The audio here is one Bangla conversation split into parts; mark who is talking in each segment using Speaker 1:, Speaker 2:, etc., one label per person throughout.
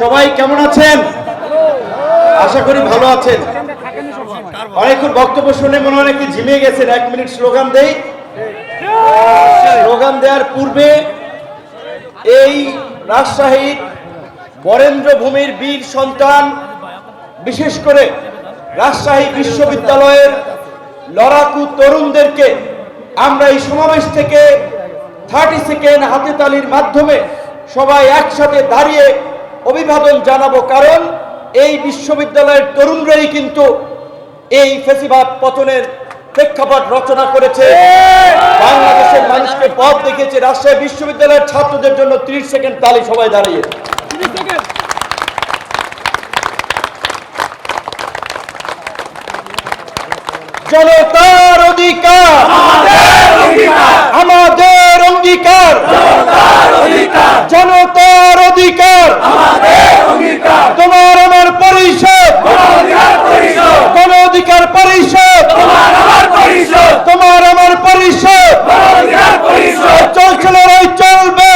Speaker 1: সবাই কেমন আছেন? আশা করি ভালো আছেন। অনেকক্ষণ বক্তব্য শুনে মনে হয় নাকি ঝিমিয়ে গেছেন। এক মিনিট স্লোগান দেই। স্লোগান দেওয়ার পূর্বে এই রাজশাহীর বরেন্দ্র ভূমির বীর সন্তান, বিশেষ করে রাজশাহী বিশ্ববিদ্যালয়ের লড়াকু তরুণদেরকে আমরা এই সমাবেশ থেকে থার্টি সেকেন্ড হাতে তালির মাধ্যমে সবাই একসাথে দাঁড়িয়ে অভিবাদন জানাব কারণ এই বিশ্ববিদ্যালয়ের তরুণরাই কিন্তু এই ফেসিবাদ পতনের প্রেক্ষাপট রচনা করেছে। বাংলাদেশের মানুষকে পথ দেখিয়েছে রাজশাহী বিশ্ববিদ্যালয়ের ছাত্রদের জন্য ত্রিশ সেকেন্ড তালি সবাই দাঁড়িয়ে। জনতার অধিকার! আমাদের অঙ্গীকার। জনতার অধিকার। তোমার আমার পরিষদ। কোন অধিকার পরিষদ। তোমার আমার পরিষদ। চলছে লড়াই চলবে।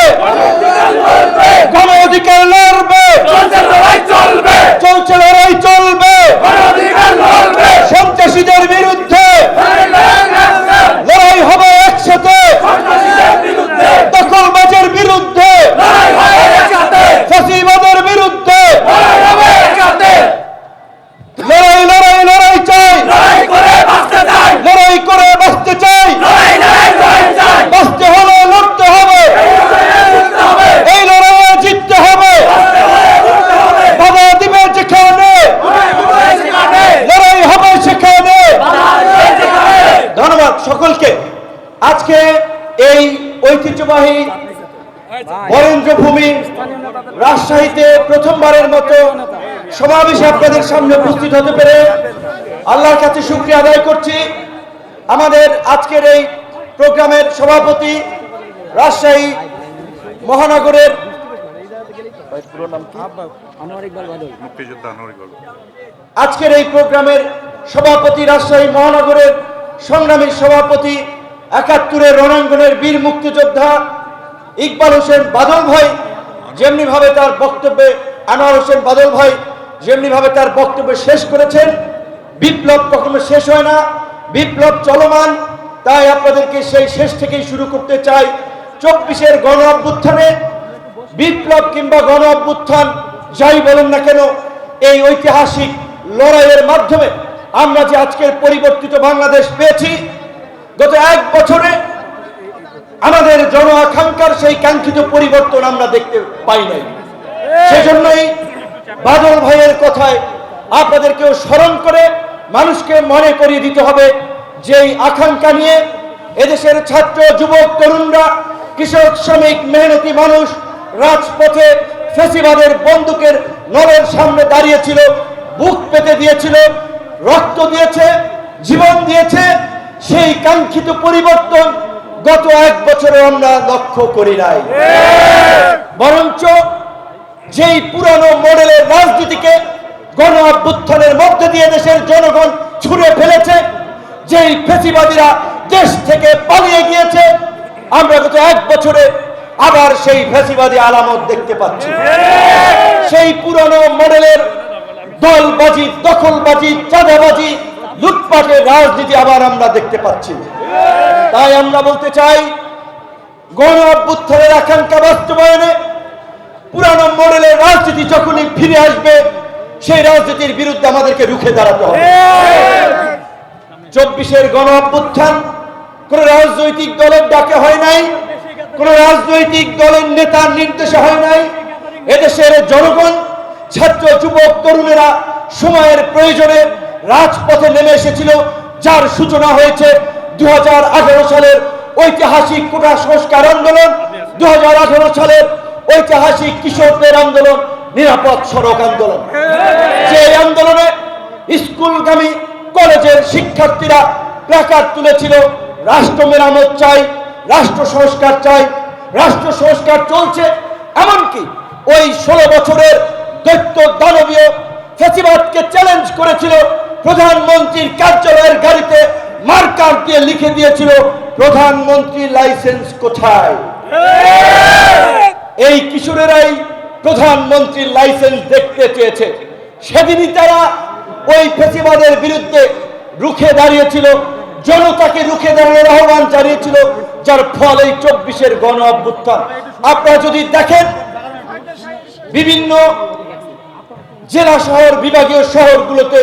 Speaker 1: কোন অধিকার লড়বে চলছে লড়াই চলবে সন্ত্রাসীদের বিরুদ্ধে লড়াই হবে একসাথে দখলবাজের বিরুদ্ধে ফাঁসিবাদের বিরুদ্ধে লড়াই লড়াই লড়াই চাই লড়াই করে বাঁচতে চাই বাঁচতে হলে লড়তে হবে এই লড়াইয়ে জিততে হবে বাধা দিবে যেখানে লড়াই হবে সেখানে ধন্যবাদ সকলকে আজকে এই ঐতিহ্যবাহী বরেন্দ্র ভূমি রাজশাহীতে প্রথমবারের মতো সমাবেশে আপনাদের সামনে উপস্থিত হতে পেরে আল্লাহর কাছে শুক্রিয়া আদায় করছি আমাদের আজকের এই প্রোগ্রামের সভাপতি রাজশাহী মহানগরের। আজকের এই প্রোগ্রামের সভাপতি রাজশাহী মহানগরের সংগ্রামী সভাপতি একাত্তরের রণাঙ্গনের বীর মুক্তিযোদ্ধা ইকবাল হোসেন বাদল ভাই যেমনি ভাবে তার বক্তব্যে আনোয়ার হোসেন বাদল ভাই যেমনি ভাবে তার বক্তব্য শেষ করেছেন, বিপ্লব কখনো শেষ হয় না, বিপ্লব চলমান। তাই আপনাদেরকে সেই শেষ থেকেই শুরু করতে চাই চব্বিশের গণ অভ্যুত্থানে। বিপ্লব কিংবা গণ অভ্যুত্থান, যাই বলেন না কেন, এই ঐতিহাসিক লড়াইয়ের মাধ্যমে আমরা যে আজকের পরিবর্তিত বাংলাদেশ পেয়েছি গত এক বছরে আমাদের জন আকাঙ্ক্ষার সেই কাঙ্ক্ষিত পরিবর্তন আমরা দেখতে পাই নাই। সেজন্যই বাদল ভাইয়ের কথায় আপনাদেরকেও স্মরণ করে মানুষকে মনে করিয়ে দিতে হবে যে এই আকাঙ্ক্ষা নিয়ে এদেশের ছাত্র, যুবক, তরুণরা, কৃষক, শ্রমিক, মেহনতি মানুষ রাজপথে ফেসিবাদের বন্দুকের নলের সামনে দাঁড়িয়েছিল, বুক পেতে দিয়েছিল, রক্ত দিয়েছে, জীবন দিয়েছে সেই কাঙ্ক্ষিত পরিবর্তন গত এক বছরে আমরা লক্ষ্য করি নাই। বরঞ্চ যেই পুরানো মডেলের রাজনীতিকে গণ অভ্যুত্থানের মধ্যে দিয়ে দেশের জনগণ ছুড়ে ফেলেছে, যেই ফেসিবাদীরা দেশ থেকে পালিয়ে গিয়েছে, আমরা গত এক বছরে আবার সেই ফেসিবাদী আলামত দেখতে পাচ্ছি। সেই পুরানো মডেলের দলবাজি, দখলবাজি, চাঁদাবাজি লুটপাটের রাজনীতি আবার আমরা দেখতে পাচ্ছি। তাই আমরা বলতে চাই, গণ অভ্যুত্থানের আকাঙ্ক্ষা বাস্তবায়নে পুরানো মডেলের রাজনীতি যখনই ফিরে আসবে, সেই রাজনীতির বিরুদ্ধে আমাদেরকে রুখে দাঁড়াতে হবে। চব্বিশের গণ অভ্যুত্থান, কোন রাজনৈতিক দলের ডাকে হয় নাই, কোন রাজনৈতিক দলের নেতার নির্দেশে হয় নাই। এদেশের জনগণ, ছাত্র, যুবক, তরুণেরা সময়ের প্রয়োজনে রাজপথে নেমে এসেছিল, যার সূচনা হয়েছে দু সালের ঐতিহাসিক কোটা সংস্কার আন্দোলন। দু সালের ঐতিহাসিক কিশোরদের আন্দোলন, নিরাপদ সড়ক আন্দোলন। যে আন্দোলনে স্কুলগামী কলেজের শিক্ষার্থীরা প্ল্যাকার্ড তুলেছিল, রাষ্ট্র মেরামত চাই, রাষ্ট্র সংস্কার চাই, রাষ্ট্র সংস্কার চলছে। এমনকি ওই ষোলো বছরের দৈত্য দানবীয় ফেসিবাদকে চ্যালেঞ্জ করেছিল প্রধানমন্ত্রীর কার্যালয়ের গাড়িতে মার্কার দিয়ে লিখে দিয়েছিল, প্রধানমন্ত্রী লাইসেন্স কোথায়? এই কিশোরেরাই প্রধানমন্ত্রীর লাইসেন্স দেখতে চেয়েছে। সেদিনই তারা ওই ফেসিবাদের বিরুদ্ধে রুখে দাঁড়িয়েছিল, জনতাকে রুখে দাঁড়ানোর আহ্বান জানিয়েছিল, যার ফল এই চব্বিশের গণ অভ্যুত্থান। আপনারা যদি দেখেন, বিভিন্ন জেলা শহর, বিভাগীয় শহরগুলোতে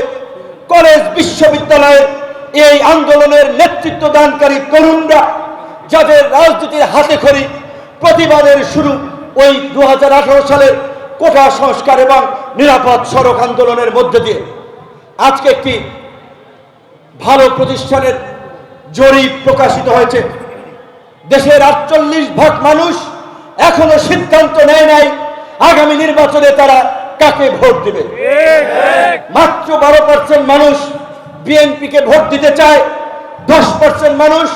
Speaker 1: কলেজ বিশ্ববিদ্যালয়ের এই আন্দোলনের নেতৃত্ব দানকারী তরুণরা যাদের রাজনীতির হাতে খড়ি প্রতিবাদের শুরু ওই দু হাজার আঠারো সালের কোটা সংস্কার এবং নিরাপদ সড়ক আন্দোলনের মধ্যে দিয়ে। আজকে একটি ভালো প্রতিষ্ঠানের জরিপ প্রকাশিত হয়েছে। দেশের আটচল্লিশ ভাগ মানুষ এখনও সিদ্ধান্ত নেয় নাই, আগামী নির্বাচনে তারা কাকে ভোট দিবে? মাত্র বারো পার্সেন্ট মানুষ বিএনপিকে ভোট দিতে চায়, দশ পার্সেন্ট মানুষ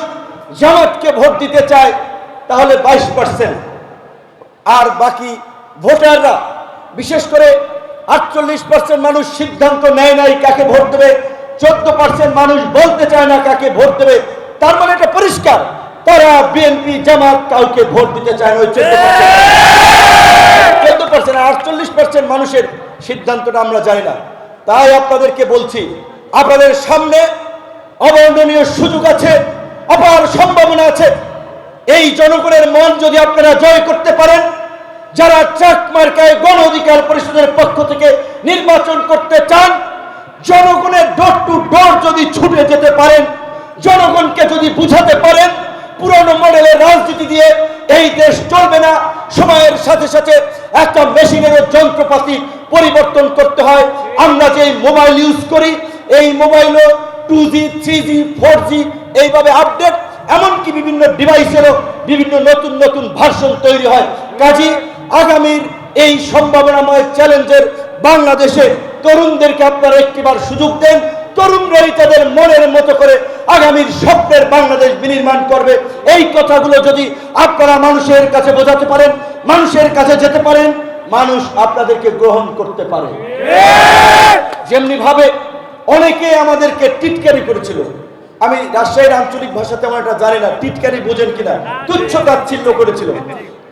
Speaker 1: জামাতকে ভোট দিতে চায়, তাহলে বাইশ পার্সেন্ট আর বাকি ভোটাররা, বিশেষ করে আটচল্লিশ পার্সেন্ট মানুষ সিদ্ধান্ত নেয় নাই কাকে ভোট দেবে, চোদ্দ পার্সেন্ট মানুষ বলতে চায় না কাকে ভোট দেবে, তার মানে এটা পরিষ্কার। তারা বিএনপি জামাত কাউকে ভোট দিতে চায় ওই চোদ্দ চোদ্দ পার্সেন্ট আটচল্লিশ পার্সেন্ট মানুষের সিদ্ধান্তটা আমরা জানি না। তাই আপনাদেরকে বলছি, আপনাদের সামনে অবর্ণনীয় সুযোগ আছে, অপার সম্ভাবনা আছে। এই জনগণের মন যদি আপনারা জয় করতে পারেন, যারা ট্রাক মার্কায় গণ অধিকার পরিষদের পক্ষ থেকে নির্বাচন করতে চান, জনগণের ডোর টু ডোর যদি ছুটে যেতে পারেন, জনগণকে যদি বুঝাতে পারেন পুরনো মডেলের রাজনীতি দিয়ে এই দেশ চলবে না। সময়ের সাথে সাথে একটা মেশিনের যন্ত্রপাতি পরিবর্তন করতে হয়। আমরা যে মোবাইল ইউজ করি, এই মোবাইলও two G three G four G এইভাবে আপডেট এমনকি বিভিন্ন ডিভাইসেরও বিভিন্ন নতুন নতুন ভার্সন তৈরি হয়। কাজী, আগামীর এই সম্ভাবনাময় চ্যালেঞ্জের বাংলাদেশে তরুণদেরকে আপনারা একটিবার সুযোগ দেন। তরুণরাই তাদের মনের মতো করে আগামীর স্বপ্নের বাংলাদেশ বিনির্মাণ করবে। এই কথাগুলো যদি আপনারা মানুষের কাছে বোঝাতে পারেন, মানুষের কাছে যেতে পারেন, মানুষ আপনাদেরকে গ্রহণ করতে পারে। যেমনি ভাবে অনেকে আমাদেরকে টিটকারি করেছিল। আমি রাজশাহীর আঞ্চলিক ভাষা তেমন একটা জানি না, টিটকারি বোঝেন কিনা? তুচ্ছ তাচ্ছিল্য করেছিল।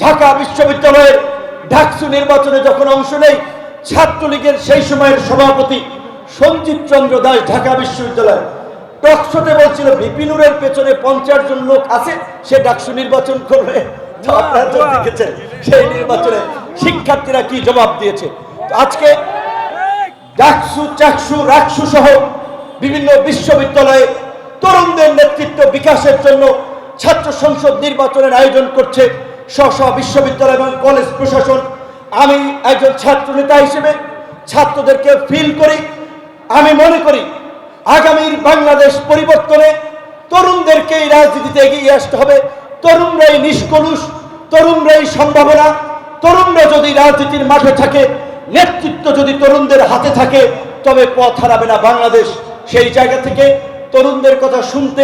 Speaker 1: ঢাকা বিশ্ববিদ্যালয়ের ঢাকসু নির্বাচনে যখন অংশ নেই, ছাত্রলীগের সেই সময়ের সভাপতি সঞ্জিত চন্দ্র দাস ঢাকা বিশ্ববিদ্যালয়। টকশোতে বলছিল বিপিনুরের পেছনে পঞ্চাশ জন লোক আছে সে ডাকসু নির্বাচন করবে। আপনারা তো দেখেছেন সেই নির্বাচনে শিক্ষার্থীরা কি জবাব দিয়েছে। আজকে ডাকসু চাকসু রাকসু সহ বিভিন্ন বিশ্ববিদ্যালয়ে তরুণদের নেতৃত্ব বিকাশের জন্য ছাত্র সংসদ নির্বাচনের আয়োজন করছে স্ব স্ব বিশ্ববিদ্যালয় এবং কলেজ প্রশাসন। আমি একজন ছাত্র নেতা হিসেবে ছাত্রদেরকে ফিল করি আমি মনে করি, আগামীর বাংলাদেশ পরিবর্তনে তরুণদেরকে এই রাজনীতিতে এগিয়ে আসতে হবে। তরুণরাই নিষ্কলুষ তরুণরাই সম্ভাবনা, তরুণরা যদি রাজনীতির মাঠে থাকে, নেতৃত্ব যদি তরুণদের হাতে থাকে, তবে পথ হারাবে না বাংলাদেশ। সেই জায়গা থেকে তরুণদের কথা শুনতে,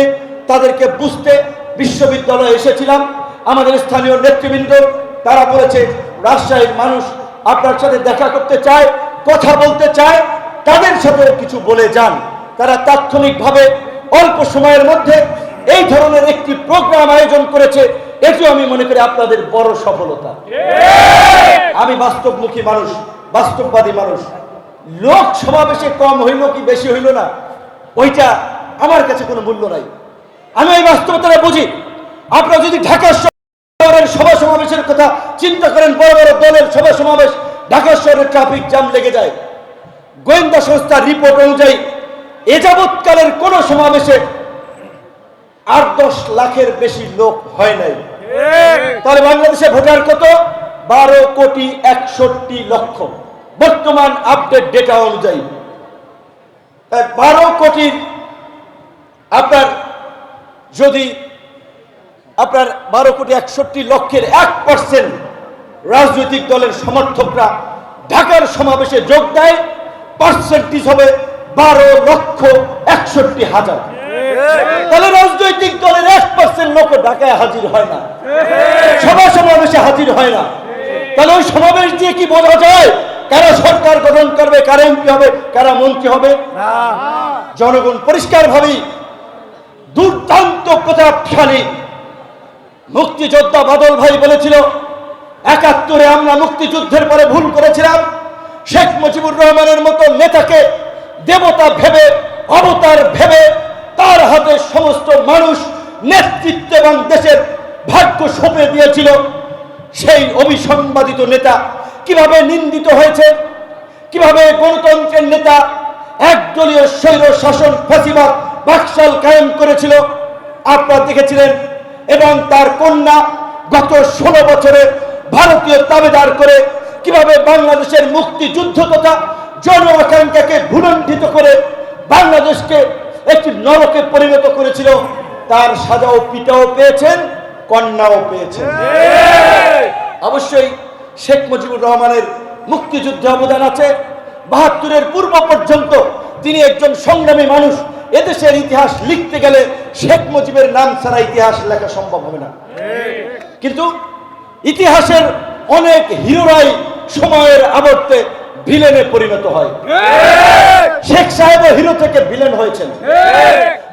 Speaker 1: তাদেরকে বুঝতে বিশ্ববিদ্যালয়ে এসেছিলাম। আমাদের স্থানীয় নেতৃবৃন্দ, তারা বলেছে, রাজশাহীর মানুষ আপনার সাথে দেখা করতে চায়, কথা বলতে চায় তাদের সাথেও কিছু বলে যান। তারা তাৎক্ষণিকভাবে অল্প সময়ের মধ্যে এই ধরনের একটি প্রোগ্রাম আয়োজন করেছে। এটিও আমি মনে করি আপনাদের বড় সফলতা। আমি বাস্তবমুখী মানুষ, বাস্তববাদী মানুষ। লোক সমাবেশে কম হইল কি বেশি হইল না? ওইটা আমার কাছে কোনো মূল্য নাই। আমি এই বাস্তবতাটা বুঝি। আপনারা যদি ঢাকা শহরের সভা সমাবেশের কথা চিন্তা করেন, বড় বড় দলের সভা সমাবেশ, ঢাকা শহরের ট্রাফিক জ্যাম লেগে যায়। গোয়েন্দা সংস্থার রিপোর্ট অনুযায়ী এ যাবৎকালের কোন সমাবেশে আট দশ লাখের বেশি লোক হয় নাই। তাহলে বাংলাদেশে ভোটার কত? বারো কোটি একষট্টি লক্ষ। বর্তমান আপডেট ডেটা অনুযায়ী। বারো কোটি আপনার যদি আপনার বারো কোটি একষট্টি লক্ষের এক পার্সেন্ট রাজনৈতিক দলের সমর্থকরা ঢাকার সমাবেশে যোগ দেয় পার্সেন্টেজ হবে বারো লক্ষ একষট্টি হাজার। তাহলে রাজনৈতিক দলের এক পার্সেন্ট লোক ঢাকায় হাজির হয় না। সভা সমাবেশে হাজির হয় না। তাহলে ওই সমাবেশ দিয়ে কি বোঝা যায়? কারা সরকার গঠন করবে কারা এমপি হবে কারা মন্ত্রী হবে? জনগণ পরিষ্কার ভাবি দুর্দান্ত প্রতাপশালী মুক্তিযোদ্ধা বাদল ভাই বলেছিল একাত্তরে আমরা মুক্তিযুদ্ধের পরে ভুল করেছিলাম। শেখ মুজিবুর রহমানের মতো নেতাকে দেবতা ভেবে, অবতার ভেবে, তার হাতে সমস্ত মানুষ নেতৃত্ব এবং দেশের ভাগ্য সঁপে দিয়েছিল। সেই অবিসংবাদিত নেতা কীভাবে নিন্দিত হয়েছে? কীভাবে গণতন্ত্রের নেতা, একদলীয় স্বৈর শাসন ফাঁসিবাদ বাকশাল কায়েম করেছিল? আপনারা দেখেছিলেন, এবং তার কন্যা গত ষোলো বছরে ভারতীয় তাবেদার করে কীভাবে বাংলাদেশের মুক্তিযুদ্ধ তথা জন আকাঙ্ক্ষাকে ভুলণ্ঠিত করে বাংলাদেশকে একটি নরকে পরিণত করেছিল তার সাজাও পিতাও পেয়েছেন কন্যাও পেয়েছেন। অবশ্যই শেখ মুজিবুর রহমানের মুক্তিযুদ্ধে অবদান আছে। বাহাত্তরের পূর্ব পর্যন্ত তিনি একজন সংগ্রামী মানুষ। এদেশের ইতিহাস লিখতে গেলে শেখ মুজিবের নাম ছাড়া ইতিহাস লেখা সম্ভব হবে না। কিন্তু ইতিহাসের অনেক হিরোরাই সময়ের আবর্তে ভিলেনে পরিণত হয়। শেখ সাহেব হিরো থেকে ভিলেন হয়েছেন।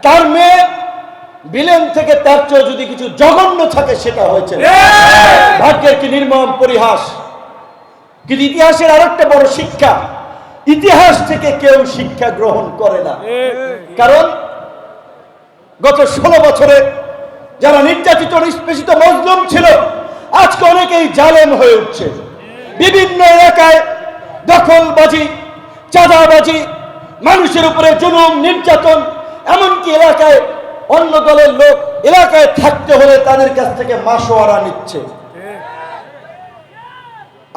Speaker 1: তার মেয়ে ভিলেন থেকে তার চেয়ে যদি কিছু জঘন্য থাকে সেটা হয়েছে। ভাগ্যের কি নির্মম পরিহাস। কিন্তু ইতিহাসের আরেকটা বড় শিক্ষা ইতিহাস থেকে কেউ শিক্ষা গ্রহণ করে না। কারণ গত ষোলো বছরে যারা নির্যাতিত নিষ্পেষিত মজলুম ছিল আজকে অনেকেই জালেম হয়ে উঠছে। বিভিন্ন এলাকায় দখলবাজি, চাঁদাবাজি, মানুষের উপরে জুলুম, নির্যাতন, এমনকি এলাকায় অন্য দলের লোক এলাকায় থাকতে হলে তাদের কাছ থেকে মাসোয়ারা নিচ্ছে।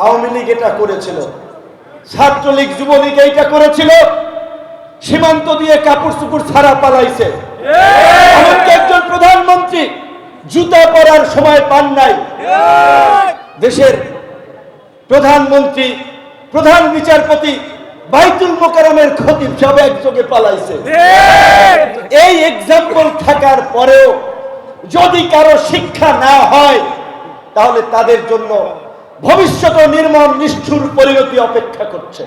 Speaker 1: আওয়ামী লীগ এটা করেছিল। ছাত্রলীগ, যুবলীগ এইটা করেছিল। সীমান্ত দিয়ে কাপড় চুপুর ছাড়া পালাইছে। একজন প্রধানমন্ত্রী জুতা পরার সময় পান নাই। দেশের প্রধানমন্ত্রী প্রধান বিচারপতি বাইতুল মোকারমের খতিব সব একযোগে পালাইছে। এই এক্সাম্পল থাকার পরেও যদি কারও শিক্ষা না হয় তাহলে তাদের জন্য ভবিষ্যতে নির্মম নিষ্ঠুর পরিণতি অপেক্ষা করছে।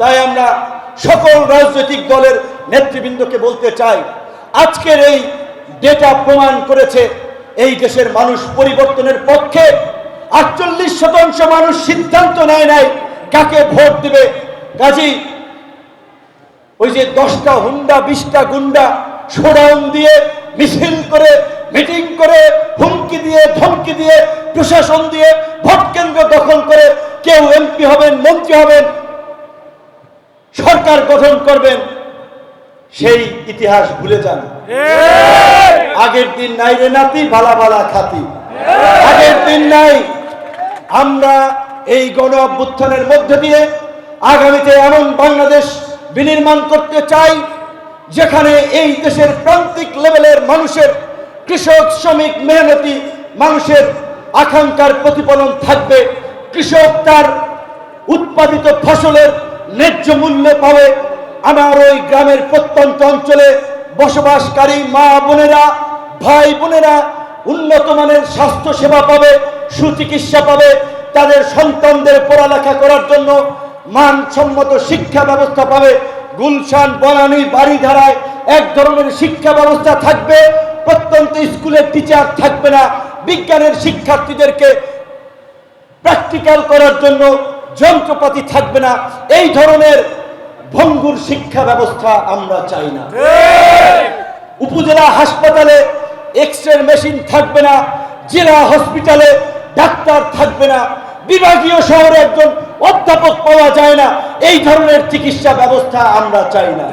Speaker 1: তাই আমরা সকল রাজনৈতিক দলের নেতৃবৃন্দকে বলতে চাই আজকের এই ডেটা প্রমাণ করেছে এই দেশের মানুষ পরিবর্তনের পক্ষে আটচল্লিশ শতাংশ মানুষ সিদ্ধান্ত নেয় নাই কাকে ভোট দিবে। কাজী ওই যে দশটা হুন্ডা বিশটা গুন্ডা শোডাউন দিয়ে মিছিল করে মিটিং করে হুমকি দিয়ে ধমকি দিয়ে প্রশাসন দিয়ে ভোট কেন্দ্র দখল করে কেউ এমপি হবেন মন্ত্রী হবেন সরকার গঠন করবেন সেই ইতিহাস ভুলে যান। আগের দিন নাই রে নাতি ভালা ভালা খাতি। আগের দিন নাই আমরা এই গণ অভ্যুত্থানের মধ্যে দিয়ে আগামীতে এমন বাংলাদেশ বিনির্মাণ করতে চাই, যেখানে এই দেশের প্রান্তিক লেভেলের মানুষের কৃষক, শ্রমিক মেহনতি মানুষের আকাঙ্ক্ষার প্রতিফলন থাকবে। কৃষক তার উৎপাদিত ফসলের ন্যায্য মূল্য পাবে। আমার ওই গ্রামের প্রত্যন্ত অঞ্চলে বসবাসকারী মা বোনেরা, ভাই বোনেরা উন্নত মানের স্বাস্থ্য সেবা পাবে সুচিকিৎসা পাবে তাদের সন্তানদের পড়ালেখা করার জন্য মানসম্মত শিক্ষা ব্যবস্থা পাবে। গুলশান বনানী বাড়িধারায় এক ধরনের শিক্ষা ব্যবস্থা থাকবে। প্রত্যন্ত স্কুলের টিচার থাকবে না। বিজ্ঞানের শিক্ষার্থীদেরকে প্র্যাকটিক্যাল করার জন্য যন্ত্রপাতি থাকবে না। এই ধরনের ভঙ্গুর শিক্ষা ব্যবস্থা আমরা চাই না। উপজেলা হাসপাতালে এক্স রে মেশিন থাকবে না জেলা হসপিটালে ডাক্তার থাকবে না বিভাগীয় শহরে একজন অধ্যাপক পাওয়া যায় না। এই ধরনের চিকিৎসা ব্যবস্থা আমরা চাই না।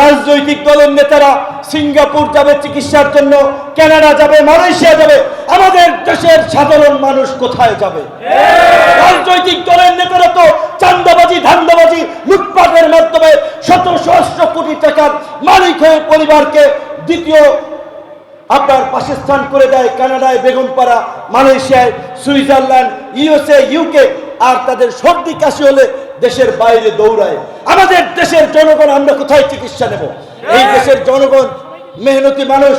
Speaker 1: রাজনৈতিক দলের নেতারা সিঙ্গাপুর যাবে চিকিৎসার জন্য কানাডা যাবে মালয়েশিয়া যাবে আমাদের দেশের সাধারণ মানুষ কোথায় যাবে? রাজনৈতিক দলের নেতারা তো চান্দাবাজি ধান্দাবাজি লুটপাটের মাধ্যমে শত সহস্র কোটি টাকার মালিক হয়ে পরিবারকে দ্বিতীয় আপনার বাসস্থান করে দেয় কানাডায় বেগমপাড়া, মালয়েশিয়ায়, সুইজারল্যান্ড, ইউএসএ, ইউকে, আর তাদের সর্দি কাশি হলে দেশের বাইরে দৌড়ায়। আমাদের দেশের জনগণ, আমরা কোথায় চিকিৎসা নেব? এই দেশের জনগণ মেহনতি মানুষ,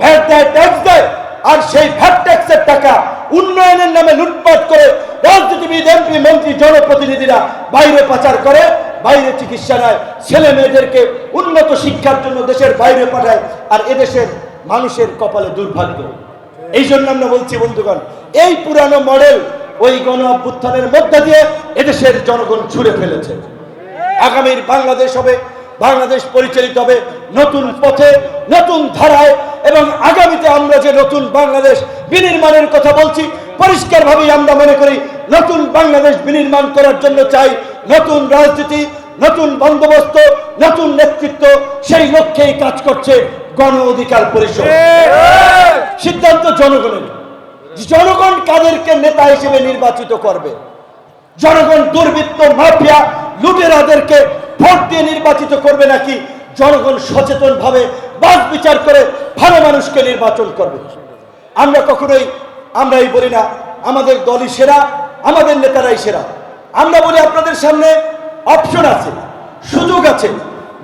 Speaker 1: ভ্যাট দেয়, ট্যাক্স দেয়, আর সেই ভ্যাট ট্যাক্সের টাকা উন্নয়নের নামে লুটপাট করে রাজনীতিবিদ, এমপি, মন্ত্রী, জনপ্রতিনিধিরা বাইরে পাচার করে, বাইরে চিকিৎসা নেয়। ছেলে মেয়েদেরকে উন্নত শিক্ষার জন্য দেশের বাইরে পাঠায়, আর এদেশের মানুষের কপালে দুর্ভাগ্য। এই জন্য আমরা বলছি, বন্ধুগণ, এই পুরানো মডেল ওই গণ অভ্যুত্থানের মধ্যে দিয়ে এদেশের জনগণ ছুড়ে ফেলেছে। আগামীর বাংলাদেশ হবে, বাংলাদেশ পরিচালিত হবে নতুন পথে, নতুন ধারায়, এবং আগামীতে আমরা যে নতুন বাংলাদেশ বিনির্মাণের কথা বলছি, পরিষ্কারভাবেই আমরা মনে করি, নতুন বাংলাদেশ বিনির্মাণ করার জন্য চাই, নতুন রাজনীতি নতুন বন্দোবস্ত, নতুন নেতৃত্ব, সেই লক্ষ্যেই কাজ করছে গণ অধিকার পরিষদ। সিদ্ধান্ত জনগণের। জনগণ কাদেরকে নেতা হিসেবে নির্বাচিত করবে? জনগণ দুর্বৃত্ত মাফিয়া লুটেরাদেরকে ভোট দিয়ে নির্বাচিত করবে নাকি জনগণ সচেতন ভাবে বাদ বিচার করে ভালো মানুষকে নির্বাচন করবে? আমরা কখনোই, আমরাই বলি না, আমাদের দলই সেরা, আমাদের নেতারাই সেরা। আমরা বলি আপনাদের সামনে অপশন আছে সুযোগ আছে।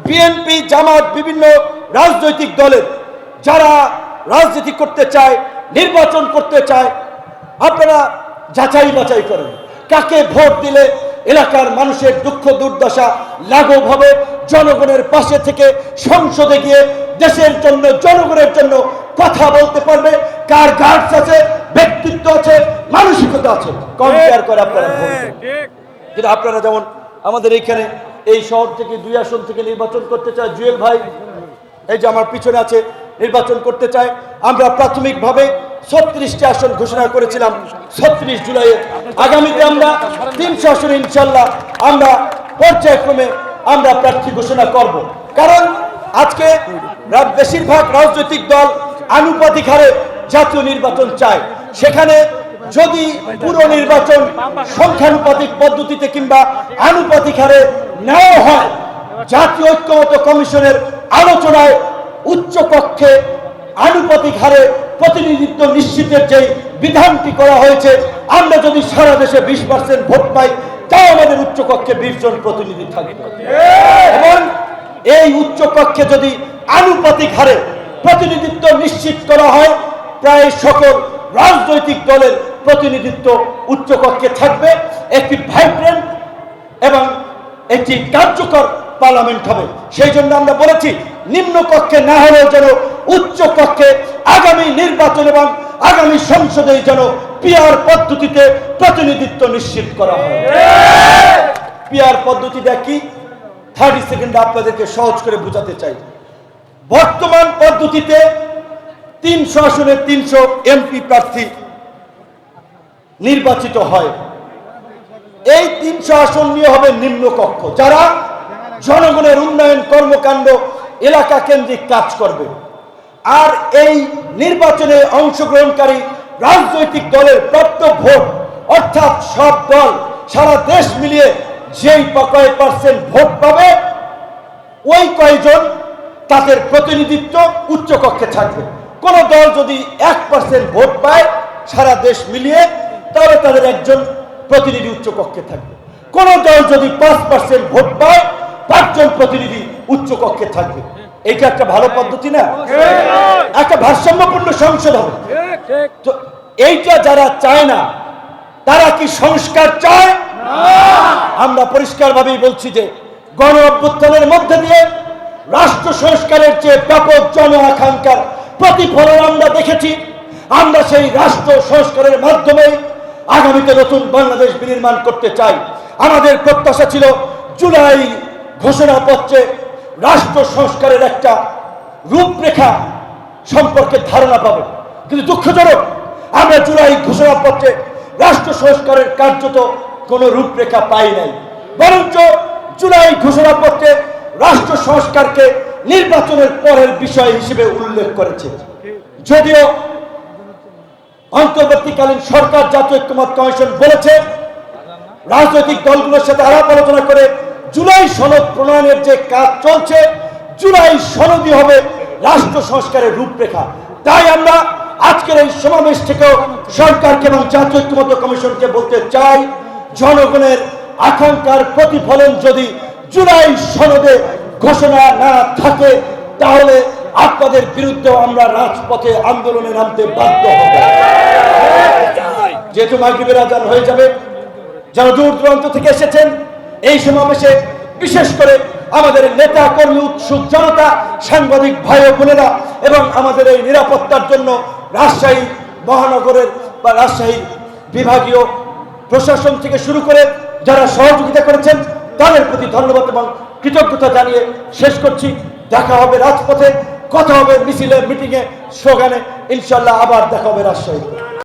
Speaker 1: বিএনপি জামাত বিভিন্ন রাজনৈতিক দলের যারা রাজনীতি করতে চায় নির্বাচন করতে চায় আপনারা যাচাই বাছাই করেন। কাকে ভোট দিলে এলাকার মানুষের দুঃখ দুর্দশা লাঘব হবে? জনগণের পাশে থেকে সংসদে গিয়ে দেশের জন্য জনগণের জন্য কথা বলতে পারবে। কার গার্ডস আছে? ব্যক্তিত্ব আছে? মানসিকতা আছে? কম্পেয়ার করে আপনারা। কিন্তু আপনারা যেমন আমাদের এইখানে এই শহর থেকে দুই আসন থেকে নির্বাচন করতে চায় জুয়েল ভাই। এই যে আমার পিছনে আছে, নির্বাচন করতে চায়। আমরা প্রাথমিকভাবে ছত্রিশটি আসন ঘোষণা করেছিলাম ছত্রিশ জুলাইয়ে। আগামীতে আমরা তিনশো আসন ইনশাল্লাহ আমরা পর্যায়ক্রমে আমরা প্রার্থী ঘোষণা করব। কারণ আজকে বেশিরভাগ রাজনৈতিক দল আনুপাতিক হারে জাতীয় নির্বাচন চায়। সেখানে যদি পুরো নির্বাচন সংখ্যানুপাতিক পদ্ধতিতে কিংবা আনুপাতিক হারে নেওয়া হয়, জাতীয় ঐক্যমত কমিশনের আলোচনায় উচ্চ কক্ষে আনুপাতিক হারে প্রতিনিধিত্ব নিশ্চিতের যে বিধানটি করা হয়েছে, আমরা যদি সারা দেশে বিশ পার্সেন্ট ভোট পাই, তাও আমাদের উচ্চ কক্ষে বিশ জন প্রতিনিধি থাকবে। এবং এই উচ্চ কক্ষে যদি আনুপাতিক হারে প্রতিনিধিত্ব নিশ্চিত করা হয়, প্রায় সকল রাজনৈতিক দলের প্রতিনিধিত্ব উচ্চ কক্ষে থাকবে, একটি ভাইব্রেন্ট এবং একটি কার্যকর পার্লামেন্ট হবে। সেই জন্য আমরা বলেছি, নিম্ন কক্ষে না হলেও যেন উচ্চ কক্ষে আগামী নির্বাচন এবং আগামী সংসদে যেন পিয়ার পদ্ধতিতে প্রতিনিধিত্ব নিশ্চিত করা হয়। পিয়ার পদ্ধতিটা কি থার্টি সেকেন্ডে আপনাদেরকে সহজ করে বোঝাতে চাই। বর্তমান পদ্ধতিতে তিনশো আসনে তিনশো এমপি প্রার্থী নির্বাচিত হয়। এই তিনশো আসন নিয়ে হবে নিম্নকক্ষ যারা জনগণের উন্নয়ন কর্মকাণ্ড এলাকা কেন্দ্রিক কাজ করবে। আর এই নির্বাচনে অংশগ্রহণকারী রাজনৈতিক দলের প্রাপ্ত ভোট, অর্থাৎ সব দল, সারা দেশ মিলিয়ে যেই বা কয়েক পার্সেন্ট ভোট পাবে, ওই কয়জন তাদের প্রতিনিধিত্ব উচ্চকক্ষে থাকবে। কোন দল যদি এক পার্সেন্ট ভোট পায়, সারা দেশ মিলিয়ে তাহলে তাদের একজন প্রতিনিধি উচ্চকক্ষে থাকবে। কোন দল যদি পাঁচ পার্সেন্ট ভোট পায়, পাঁচজন প্রতিনিধি উচ্চকক্ষে থাকবে। এইটা একটা ভালো পদ্ধতি না? একটা ভারসাম্যপূর্ণ সংসদ হবে। তো এইটা যারা চায় না, তারা কি সংস্কার চায়? আমরা পরিষ্কারভাবেই বলছি যে, গণ অভ্যুত্থানের মধ্যে দিয়ে রাষ্ট্র সংস্কারের চেয়ে ব্যাপক জন আকাঙ্ক্ষার প্রতিফলন আমরা দেখেছি, আমরা সেই রাষ্ট্র সংস্কারের মাধ্যমে আগামীতে নতুন বাংলাদেশ বিনির্মাণ করতে চাই। আমাদের প্রত্যাশা ছিল জুলাই ঘোষণাপত্রে রাষ্ট্র সংস্কারের একটা রূপরেখা সম্পর্কে ধারণা পাবো। কিন্তু দুঃখজনক, আমরা জুলাই ঘোষণাপত্রে রাষ্ট্র সংস্কারের কার্যত কোনো রূপরেখা পাই নাই। বরঞ্চ জুলাই ঘোষণাপত্রে রাষ্ট্র সংস্কারকে নির্বাচনের পরের বিষয় হিসেবে উল্লেখ করেছে। যদিও অন্তর্বর্তীকালীন সরকার জাতীয় ঐক্যমত কমিশন বলেছে, রাজনৈতিক দলগুলোর সাথে আলাপ আলোচনা করে জুলাই সনদ প্রণয়নের যে কাজ চলছে, জুলাই সনদই হবে রাষ্ট্র সংস্কারের রূপরেখা। তাই আমরা আজকের এই সমাবেশ থেকেও সরকারকে এবং জাতীয় ঐক্যমত কমিশনকে বলতে চাই, জনগণের আকাঙ্ক্ষার প্রতিফলন যদি জুলাই সনদে ঘোষণা না থাকে, তাহলে আপনাদের বিরুদ্ধেও আমরা রাজপথে আন্দোলনে নামতে বাধ্য হবে। যেহেতু মাগরীবের আজান হয়ে যাবে, যারা দূর দূরান্ত থেকে এসেছেন, এই সমাবেশে বিশেষ করে আমাদের নেতা কর্মী, উৎসুক জনতা, সাংবাদিক ভাই বোনেরা এবং আমাদের এই নিরাপত্তার জন্য রাজশাহী মহানগরের বা রাজশাহী বিভাগীয় প্রশাসন থেকে শুরু করে যারা সহযোগিতা করেছেন, তাদের প্রতি ধন্যবাদ এবং কৃতজ্ঞতা জানিয়ে শেষ করছি। দেখা হবে রাজপথে। কথা হবে মিছিলে মিটিংয়ে সোগানে ইনশাল্লাহ আবার দেখা হবে রাজশাহী